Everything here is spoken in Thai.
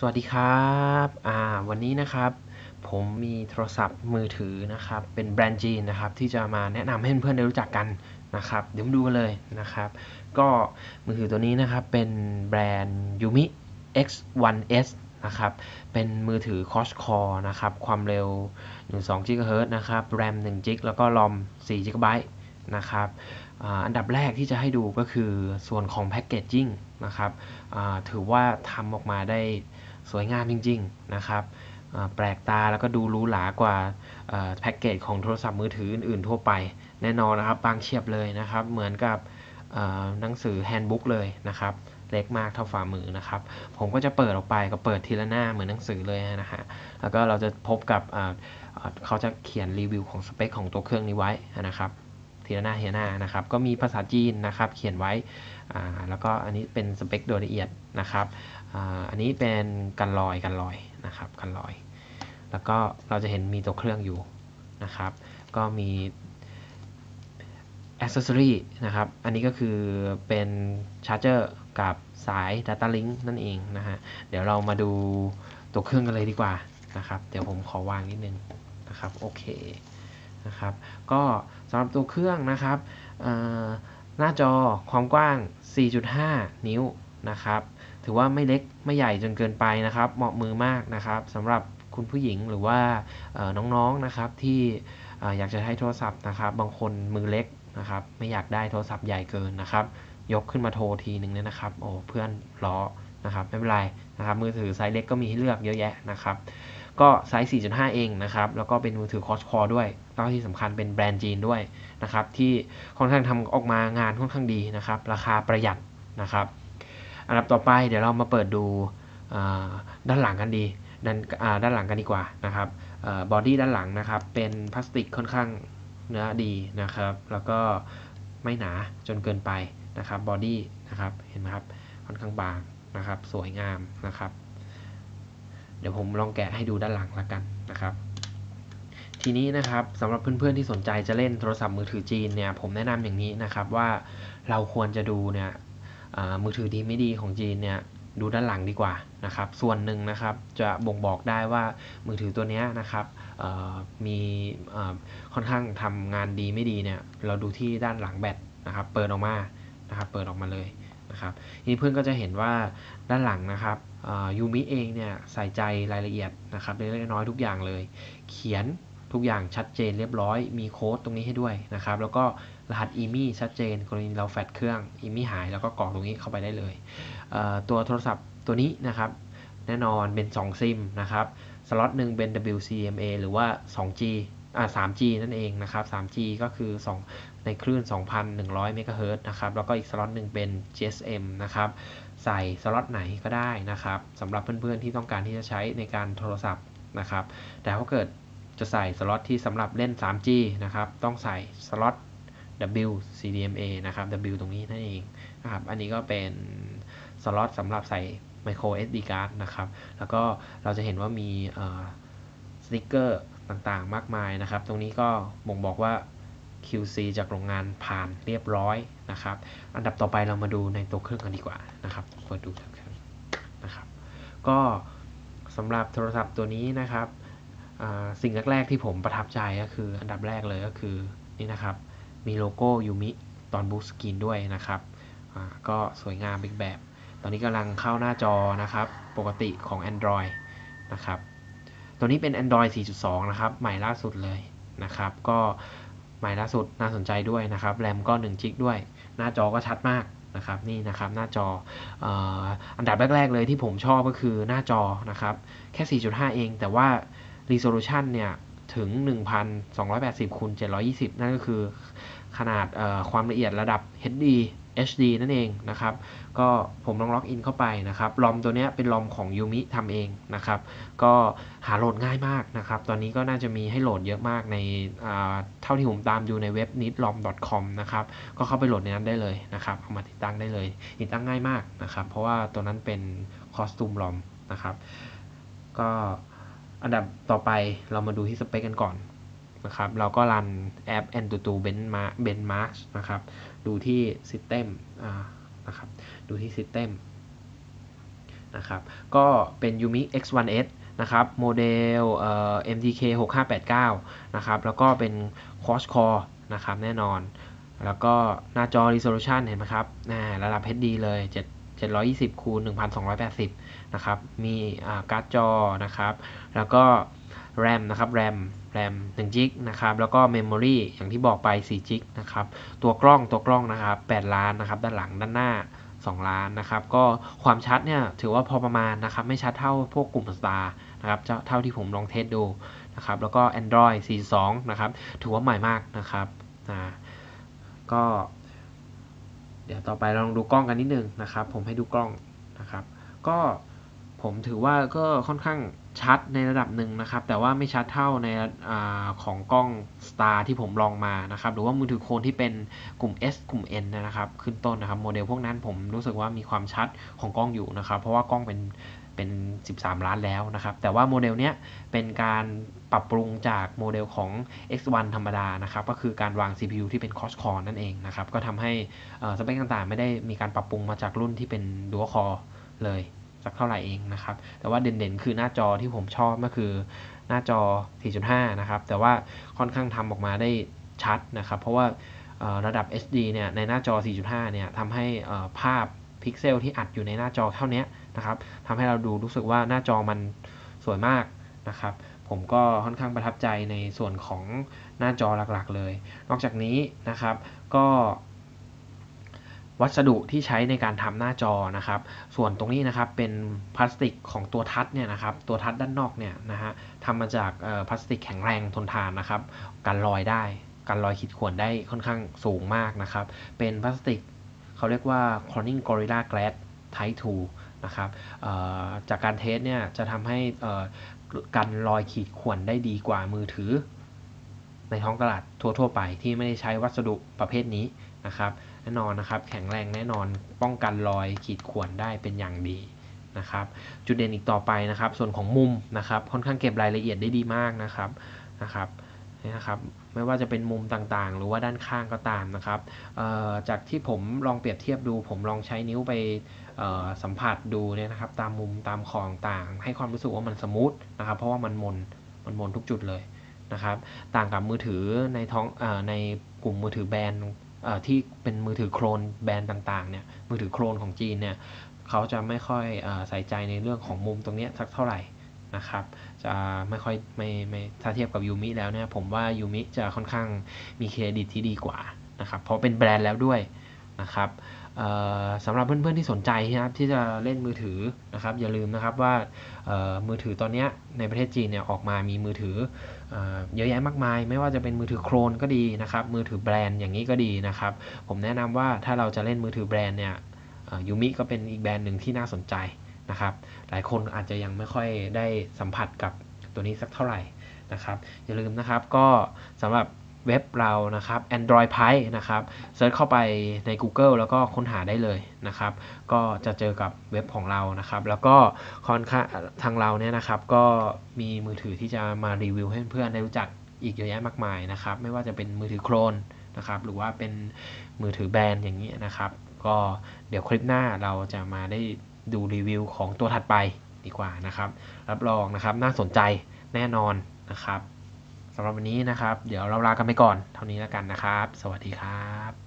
สวัสดีครับอ่าวันนี้นะครับ ผมมีโทรศัพท์มือถือนะครับ เป็นแบรนด์จีนนะครับ ที่จะมาแนะนำให้เพื่อนๆได้รู้จักกันนะครับ เดี๋ยวมาดูกันเลยนะครับ ก็มือถือตัวนี้นะครับ เป็นแบรนด์ Yumi X1S นะครับ เป็นมือถือ Quad Core นะครับ ความเร็ว 12 GHz นะครับ RAM 1 GB แล้วก็ ROM 4 GB นะครับอันดับแรกที่จะให้ดูก็คือส่วนของแพคเกจจิ้งนะครับถือว่าทำออกมาได้ สวยงามจริง ๆ นะครับแปลกตาแล้วก็ดูรูหรากว่าแพ็กเกจของโทรศัพท์มือถืออื่นๆทั่วไป แน่นอนนะครับบางเชียบเลยนะครับ เหมือนกับหนังสือแฮนด์บุ๊กเลยนะครับ เล็กมากเท่าฝ่ามือนะครับ ผมก็จะเปิดออกไปก็เปิดทีละหน้าเหมือนหนังสือเลยนะฮะแล้วก็เราจะพบกับเขาจะเขียนรีวิวของสเปคของตัวเครื่องนี้ไว้นะครับทีละหน้าทีละหน้านะครับ ก็มีภาษาจีนนะครับ เขียนไว้แล้วก็อันนี้เป็นสเปคโดยละเอียดนะครับ อันนี้เป็นกันรอยกันรอยนะครับกันรอย แล้วก็เราจะเห็นมีตัวเครื่องอยู่นะครับ ก็มี accessory นะครับ อันนี้ก็คือเป็นชาร์จเจอร์กับสาย Data Link นั่นเองนะฮะ เดี๋ยวเรามาดูตัวเครื่องกันเลยดีกว่านะครับ เดี๋ยวผมขอวางนิดนึงนะครับ โอเคนะครับ ก็สำหรับตัวเครื่องนะครับหน้าจอความกว้าง 4.5 นิ้วนะครับ ถือว่าไม่เล็กไม่ใหญ่จนเกินไปนะครับ เหมาะมือมากนะครับสำหรับคุณผู้หญิงหรือว่าน้องๆนะครับที่ออยากจะใช้โทรศัพท์นะครับ บางคนมือเล็กนะครับ ไม่อยากได้โทรศัพท์ใหญ่เกินนะครับ ยกขึ้นมาโทรทีหนึ่งเนี่ยนะครับโอ้เพื่อนล้อนะครับไม่เป็นไรนะครับมือถือไซส์เล็กก็มีให้เลือกเยอะแยะนะครับก็ไซส์ 4.5 เองนะครับ แล้วก็เป็นมือถือคอสคอด้วยแล้วที่สำคัญเป็นแบรนด์จีนด้วยนะครับ ที่ค่อนข้างทำออกมางานค่อนข้างดีนะครับ ราคาประหยัดนะครับ อันดับต่อไปเดี๋ยวเรามาเปิดดูด้านหลังกันดีด้านด้านหลังกันดีกว่านะครับบอดี้ด้านหลังนะครับ เป็นพลาสติกค่อนข้างเนื้อดีนะครับ แล้วก็ไม่หนาจนเกินไปนะครับบอดี้นะครับเห็นไหมครับค่อนข้างบางนะครับสวยงามนะครับ เดี๋ยวผมลองแกะให้ดูด้านหลังละกันนะครับ ทีนี้นะครับสำหรับเพื่อนๆที่สนใจจะเล่นโทรศัพท์มือถือจีนเนี่ยผมแนะนำอย่างนี้นะครับว่าเราควรจะดูเนี่ย มือถือดีไม่ดีของจีนเนี่ยดูด้านหลังดีกว่านะครับ ส่วนหนึ่งนะครับจะบ่งบอกได้ว่ามือถือตัวนี้นะครับมีค่อนข้างทำงานดีไม่ดีเนี่ยเราดูที่ด้านหลังแบตนะครับเปิดออกมานะครับเปิดออกมาเลยนะครับทีนี้เพื่อนก็จะเห็นว่าด้านหลังนะครับยูมิเองเนี่ยใส่ใจรายละเอียดนะครับเล็กน้อยทุกอย่างเลย เขียนทุกอย่างชัดเจนเรียบร้อยมีโค้ดตรงนี้ให้ด้วยนะครับ แล้วก็ รหัสอีมี่ชัดเจน กรณีเราแฟดเครื่องอีมี่หายแล้วก็กรอกตรงนี้เข้าไปได้เลยเตัวโทรศัพท์ตัวนี้นะครับ แน่นอนเป็น 2 ซิมนะครับ สล็อตหนึ่งเป็น WCMA หรือว่า 2G อ่า 3G นั่นเองนะครับ 3G ก็คือ 2 ในคลื่น 2,100 เมกะเฮิรตซ์นะครับ แล้วก็อีกสล็อตหนึ่งเป็น GSM นะครับ ใส่สล็อตไหนก็ได้นะครับสำหรับเพื่อนๆที่ต้องการที่จะใช้ในการโทรศัพท์นะครับ แต่ถ้าเกิดจะใส่สล็อตที่สำหรับเล่น 3G นะครับ ต้องใส่สล็อต W CDMA นะครับ W ตรงนี้นั่นเองนะครับ อันนี้ก็เป็นสล็อตสำหรับใส่ micro SD card นะครับ แล้วก็เราจะเห็นว่ามีสติกเกอร์ต่างๆ มากมายนะครับ ตรงนี้ก็บ่งบอกว่า QC จากโรงงานผ่านเรียบร้อยนะครับ อันดับต่อไปเรามาดูในตัวเครื่องกันดีกว่านะครับเปิดดูครื่องนะครับ ก็สำหรับโทรศัพท์ตัวนี้นะครับ สิ่งแรกๆที่ผมประทับใจก็คืออันดับแรกเลยก็คือนี่นะครับ มีโลโก้ยูมิตอนบูสกรีนด้วยนะครับอ่าก็สวยงามอีกแบบ ตอนนี้กำลังเข้าหน้าจอนะครับ ปกติของ Android นะครับ ตัวนี้เป็น Android 4.2 นะครับ ใหม่ล่าสุดเลยนะครับ ก็ใหม่ล่าสุดน่าสนใจด้วยนะครับ แรมก็1จิกด้วย หน้าจอก็ชัดมากนะครับนี่นะครับหน้าจออ่ออันดับแรก ๆ เลยที่ผมชอบก็คือหน้าจอนะครับ แค่ 4.5 เอง แต่ว่า resolution เนี่ย ถึง 1280คูณ720 นั่นก็คือ ขนาดความละเอียดระดับ HD HD นั่นเองนะครับ ก็ผมลองล็อกอินเข้าไปนะครับ ลอมตัวนี้เป็นลอมของยูมิทำเองนะครับ ก็หาโหลดง่ายมากนะครับ ตอนนี้ก็น่าจะมีให้โหลดเยอะมากในเท่าที่ผมตามดูในเว็บ nitlom.com นะครับ ก็เข้าไปโหลดในนั้นได้เลยนะครับ เอามาติดตั้งได้เลย ติดตั้งง่ายมากนะครับ เพราะว่าตัวนั้นเป็นคอสตูมลอมนะครับ ก็อันดับต่อไปเรามาดูที่สเปคกันก่อน นะครับ เราก็รันแอป Antutu Benchmark นะครับ ดูที่ System นะครับ ดูที่ System นะครับ ก็เป็น Yumi X1S นะครับโมเดลเอ่อ MTK 6589นะครับ แล้วก็เป็น Quad Core นะครับแน่นอน แล้วก็หน้าจอ resolution เห็นไหมครับระดับ HD เลย 7 720คูณ1280 นะครับ มีการ์ดจอนะครับ แล้วก็ RAM นะครับ RAM RAM 1 g นะครับ แล้วก็ Memory อย่างที่บอกไป4 g นะครับ ตัวกล้องตัวกล้องนะครับ8ล้านนะครับ ด้านหลังด้านหน้า 2 ล้านนะครับ ก็ความชัดเนี่ยถือว่าพอประมาณนะครับ ไม่ชัดเท่าพวกกลุ่ม Star นะครับ เท่าที่ผมลองเทสดูนะครับ แล้วก็ Android 42 นะครับ ถือว่าใหม่มากนะครับนะก็ เดี๋ยวต่อไปลองดูกล้องกันนิดนึงนะครับ ผมให้ดูกล้องนะครับ ก็ผมถือว่าก็ค่อนข้าง ชัดในระดับหนึ่งนะครับ แต่ว่าไม่ชัดเท่าในอของกล้อง Star ที่ผมลองมานะครับ หรือว่ามือถือโคนที่เป็นกลุ่ม S กลุ่ม N นะครับ ขึ้นต้นนะครับ โมเดลพวกนั้นผมรู้สึกว่ามีความชัดของกล้องอยู่นะครับ เพราะว่ากล้องเป็นเป็น 13 ล้านแล้วนะครับ แต่ว่าโมเดลเนี้ยเป็นการปรับปรุงจากโมเดลของ X1 ธรรมดานะครับ ก็คือการวาง CPU ที่เป็น Cross Core นั่นเองนะครับ ก็ทำให้สเปคต่างๆ ไม่ได้มีการปรับปรุงมาจากรุ่นที่เป็น Dual Core เลย สักเท่าไหร่เองนะครับ แต่ว่าเด่นๆ คือหน้าจอที่ผมชอบก็คือหน้าจอ 4.5 นะครับ แต่ว่าค่อนข้างทำออกมาได้ชัดนะครับ เพราะว่าระดับ HD เนี่ยในหน้าจอ 4.5 เนี่ยทำให้ภาพพิกเซลที่อัดอยู่ในหน้าจอเท่านี้นะครับทำให้เราดูรู้สึกว่าหน้าจอมันสวยมากนะครับ ผมก็ค่อนข้างประทับใจในส่วนของหน้าจอหลักๆเลย นอกจากนี้นะครับ ก็ วัสดุที่ใช้ในการทำหน้าจอนะครับ ส่วนตรงนี้นะครับเป็นพลาสติกของตัวทัชเนี่ยนะครับ ตัวทัชด้านนอกเนี่ยนะฮะทำมาจากพลาสติกแข็งแรงทนทานนะครับ กันรอยได้ กันรอยขีดข่วนได้ค่อนข้างสูงมากนะครับ เป็นพลาสติกเขาเรียกว่า Corning Gorilla Glass Type 2นะครับจากการเทสเนี่ยจะทำให้กันรอยขีดข่วนได้ดีกว่ามือถือ ในท้องตลาดทั่วๆไปที่ไม่ได้ใช้วัสดุประเภทนี้นะครับ น่นอนนะครับ แข็งแรงแน่นอนป้องกันรอยขีดข่วนได้เป็นอย่างดีนะครับจุดเด่นอีกต่อไปนะครับ ส่วนของมุมนะครับ ค่อนข้างเก็บรายละเอียดได้ดีมากนะครับนะครับนี่นะครับไม่ว่าจะเป็นมุมต่างๆ หรือว่าด้านข้างก็ตามนะครับจากที่ผมลองเปรียบเทียบดู ผมลองใช้นิ้วไปสัมผัสดูเนี่ยนะครับ ตามมุมตามของต่างให้ความรู้สึกว่ามันสมูทนะครับ เพราะว่ามันมนมันมนทุกจุดเลยนะครับ ต่างกับมือถือในท้องอในกลุ่มมือถือแบรนด์ ที่เป็นมือถือโครนแบรนด์ต่างๆเนี่ยมือถือโครนของจีนเนี่ยเขาจะไม่ค่อยใส่ใจในเรื่องของมุมตรงนี้สักเท่าไหร่นะครับจะไม่ค่อยไม่ไม่ถ้าเทียบกับยูมิแล้วเนี่ยผมว่ายูมิจะค่อนข้างมีเครดิตที่ดีกว่านะครับเพราะเป็นแบรนด์แล้วด้วยนะครับสำหรับเพื่อนๆที่สนใจนะครับที่จะเล่นมือถือนะครับอย่าลืมนะครับว่ามือถือตอนนี้ในประเทศจีนเนี่ยออกมามีมือถือ เยอะแยะมากมาย ไม่ว่าจะเป็นมือถือโครนก็ดีนะครับ มือถือแบรนด์อย่างนี้ก็ดีนะครับ ผมแนะนำว่าถ้าเราจะเล่นมือถือแบรนด์เนี่ยยูมิก็เป็นอีกแบรนด์หนึ่งที่น่าสนใจนะครับ หลายคนอาจจะยังไม่ค่อยได้สัมผัสกับตัวนี้สักเท่าไหร่นะครับ อย่าลืมนะครับก็สำหรับ เว็บเรานะครับ Android Pie นะครับเซิร์ชเข้าไปใน Google แล้วก็ค้นหาได้เลยนะครับ ก็จะเจอกับเว็บของเรานะครับ แล้วก็ค่อนข้างทางเราเนี่ยนะครับ ก็มีมือถือที่จะมารีวิวให้เพื่อนได้รู้จักอีกเยอะแยะมากมายนะครับ ไม่ว่าจะเป็นมือถือโครนนะครับ หรือว่าเป็นมือถือแบรนด์อย่างนี้นะครับ ก็เดี๋ยวคลิปหน้าเราจะมาได้ดูรีวิวของตัวถัดไปดีกว่านะครับ รับรองนะครับน่าสนใจแน่นอนนะครับ สำหรับวันนี้นะครับ เดี๋ยวเราลากันไปก่อน เท่านี้แล้วกันนะครับ สวัสดีครับ